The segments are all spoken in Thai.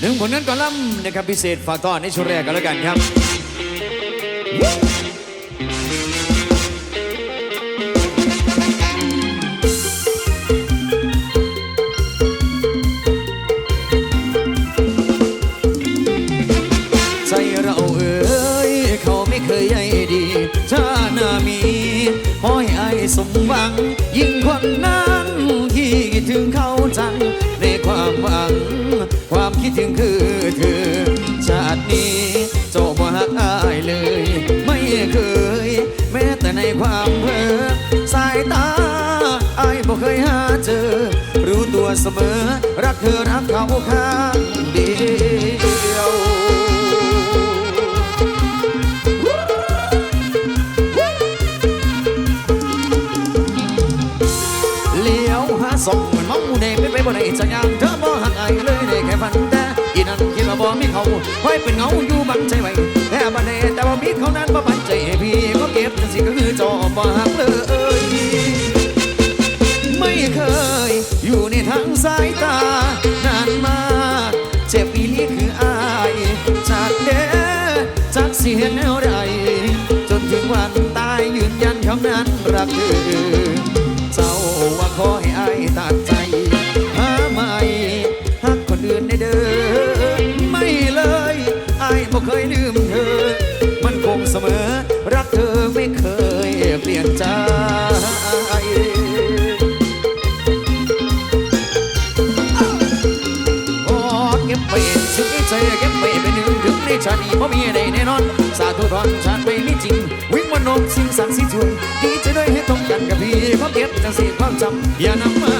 หนึ่งผลงานกอนล่ำนะครับพิเศษฝากต้อนในช่วงแรกกันแล้วกันครับ ความคิดถึงคือเธอ ชาตินี้เจ้าบ่หักอายเลย ไม่เคย แม้แต่ในความเพ้อสายตาอายบ่เคยหาเจอ รู้ตัวเสมอ รักเธอรักเขาข้างเดียวเลี้ยวหาส่งเหมือนเมาเดเป็นไปบ่ได้จะยังเธอบ่หักไอเลย คิดว่าบ่มีเขาไว้เป็นเงาอยู่บังใจไว้แต่บัดนี้แต่ว่ามีเขานั้นบ่ปันใจพี่ก็เก็บจังสิก็คือจอบ่หักเลยไม่เคย อยู่ในทางสายตานานมา เจ็บอีลีคืออายจากเด้จากเสียแนวใดจนถึงวันตายยืนยันคำนั้นรักเธอ เพราะมีได้แน่นอน สาธุทอนชาติไม่มีจริง วิ่งวันนมสิ่งสังสิช่วยดีใจด้วยให้ตรงกันกับพี่เพราะเก็บจังสีความจำอย่านำมา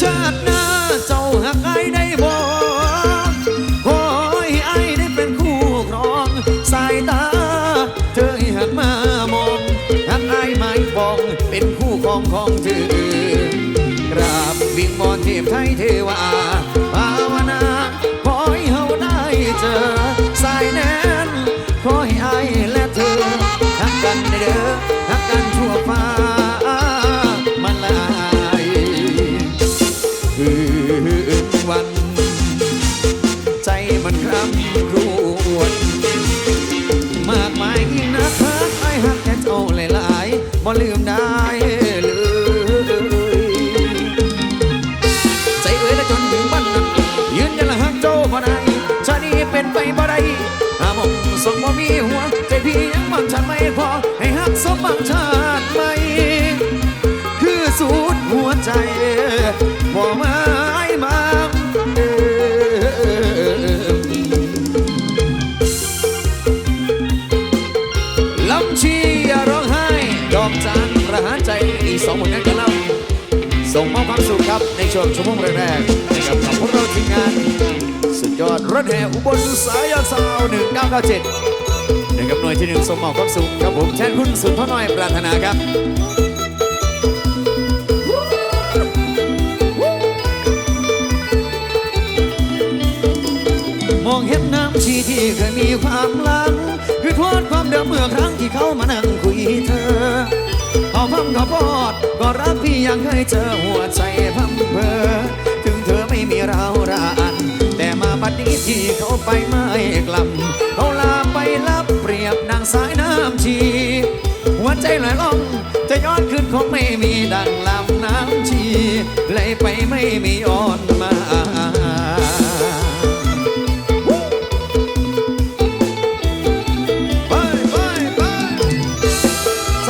ชาติหน้าเจ้าหักไอ้ได้บ่ขอให้ไอ้ยได้เป็นคู่ครองสายตา เธอให้หันมามองหักไอ้ายไม่ฟองเป็นคู่ครองของเธอกราบวิงวอนเทพไทยเทวา บ่มีหัว ใจพี่ยังบังชาติไม่พอ ให้ฮักสมบังชาติไม่คือสูดหัวใจบ่มไอ้มาเอ่อลำชีอย่าร้องไห้ ดอกจานประหารใจอีสองผลงานกันแล้วส่งมอบความสุขครับในช่วงชั่วโมงแรกๆนะครับกับพวกเราทีมงาน สุดยอดรถแห่อุบลสายยอดสาวหนึ่งเกับหน่วยที่หนึ่งส่งมอบความสุขครับผมแทนคุณสุนทรน้อยปรารถนาครับมองเห็นน้ำชีที่เคยมีความหลังคือทวนความเดิมเมื่อครั้งที่เขามานั่งคุยเธอขาพังเขาพอดก็รักพี่ยังเคยเจอหัวใจพัมเพอถึงเธอไม่มีเรารานแต่มาบัดนี้ที่เขาไปไม่กลับำชี หัวใจลอยล่อง จะย้อนคืนคงไม่มีดังลำน้ำชีไหลไปไม่มีอ่อนมาไปไปไปโซ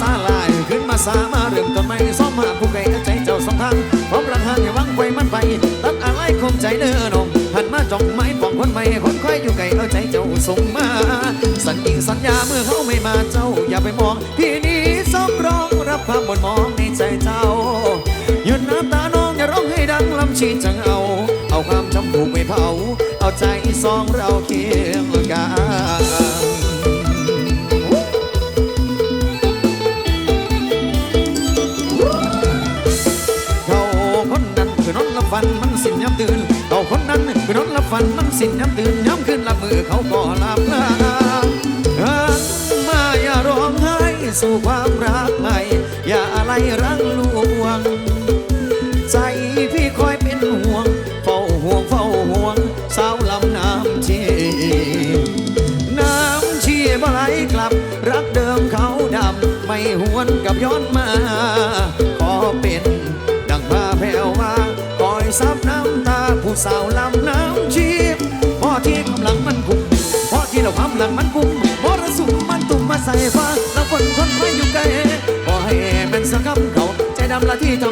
ซาลายขึ้นมาสามาเริ่มต้นใหม่ซ้อมหาผู้ไกลใจเจ้าสองทางพร้อมรังหางให้วังไฟมันไปตัดอะไรคมใจเด้อนมหันมาจ้องไม้ปองคนใหม่คนค่อยอยู่ไกลเอาใจเจ้าส่งมา สัญญาเมื่อเขาไม่มาเจ้า อย่าไปมองที่นี้สองร้องรับความบนมองในใจเจ้าหยุดน้ำตาน้องอย่าร้องให้ดังลำชีจังเอา เอาความจำผูกไม่เผา เอาใจสองเราเคียงกันเขาคนนั้นคือนอนละฟันมันสิ้นย้ำตื่นเขาคนนั้นคือนอนละฟันมันสิ้นย้ำตื่นย้ำขึ้นละมือเขาก็หลับลา สู่ความรักใหม่ อย่าอะไรรังลวง ใจพี่คอยเป็นห่วง เฝ้าห่วงเฝ้าห่วง สาวลำน้ำชีน้ำชี่ยบ่ไหลกลับ รักเดิมเขาดำ ไม่หวนกับย้อนมา ขอเป็นดังพาแผ่วมาคอยซับน้ำตาผู้สาวลำน้ำชี่ยพ่อที่กำลังมันคุ้มพ่อที่เราความหลังมันคุ้มมระสุมมันตุ่มมาใส่ฟ้า คนไฟอยู่ไกลพอให้เป็นสักคำเขาใจดำละที่ทำ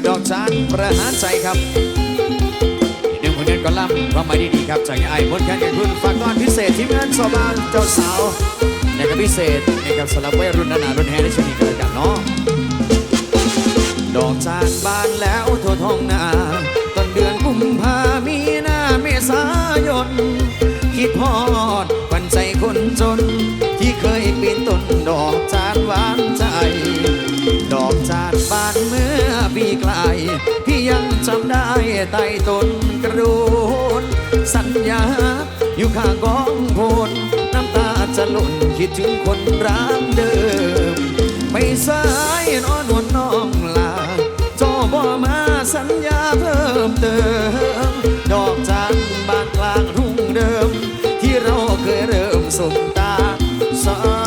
วดอกจานประหารใจครับอีกหนึ่งผลงานก็ล่ำความหมายดีๆครับ จากไอ้บนแข่งกับคุณฝากตอนพิเศษทีมงานสบานเจ้าสาวนะครับพิเศษนะครับสำหรับวัยรุ่นนานารุ่นแห่ในชนีกันแล้วกันเนาะดอกจานบานแล้วทั่วท้องนา พี่ยังจำได้ใต้ต้นกระโดนสัญญา อยู่ข้างกองโพนน้ำตาจะหล่นคิดถึงคนรักเดิม ไม่สายนอนนวลน้องลาจอบ่มาสัญญาเพิ่มเติม ดอกจานบานกลางทุ่งเดิม ที่เราเคยเริ่มสบตาสา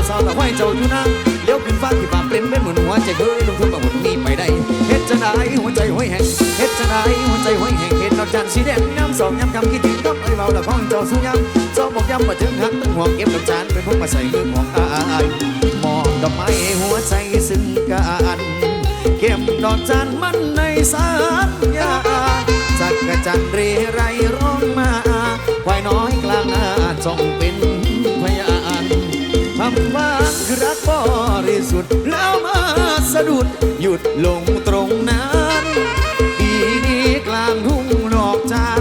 สาวสาวแต่ไว้เจ้าอยู่นะเลี้ยวขึ้นฟ้าที่ฟ้าเปลี่ยนเป็นเหมือนหัวใจเคยลงทุนมาหมดมีไปได้เฮ็ดจะได้หัวใจห้อยแหงเฮ็ดจะได้หัวใจห้อยแหงเห็นดอกจันทร์สีแดงย้ำสองย้ำคำคิดถึงกับไอ้เบาละของเจ้าสู้ย้ำเจ้าบอกย้ำมาถึงหักตึงห่วงเก็บดอกจานเป็นพวกมาใส่มือของอายมองดอกไม้หัวใจซึ้งกันเก็บดอกจานทร์มันในสัญญาจักกะจันทร์เรไรร้องมาควายน้อยกลางนาจงเป็น คำว่าคือรักบริสุทธิ์แล้วมาสะดุดหยุดลงตรงนั้นปีนี้กลางทุ่งดอกจาน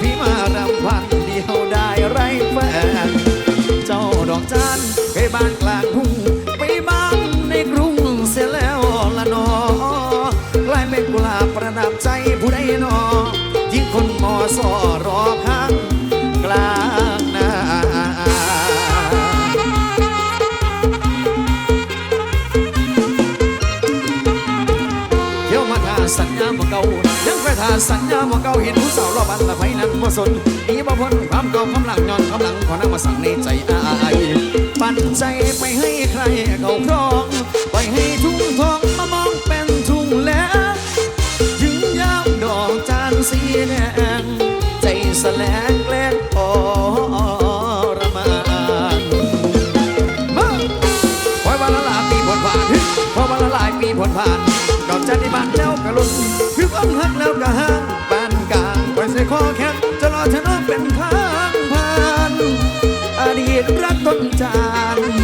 พี่มารำพันเดียวได้ไรแฟนเจ้าดอกจานไปบ้านกลางทุ่งไปบ้านในกรุงเสียแล้วละนอกลายเป็นกุหลาบประดับใจผู้ใดนอยิ่งคนมอสอรอข้า สัญญาบ่เก่ายังไปทาสัญญาบ่เก่าเห็นผู้สาวรอบันละไฟนั้นบ่สนหนีบ่พ้นความเก่าความหลังย้อนความหลังขอนั่งมาสั่งในใจอายปันใจไปให้ใครเขาครองไปให้ทุ่งทองมามองเป็นทุ่งแล้วถึงยามดอกจานสีแดงใจแสลงแกล้งอรมานมาพอยวันละหลายปีผลผ่านพอวันละหลายปีผลผ่านดอกจันที่บ้านแล้ว ลุ่นคือความหักแล้วก็ห่างปานกลางไว้ใส่คอแข็งจะรอชนะเป็นทางผ่านอดีตรักต้นจาน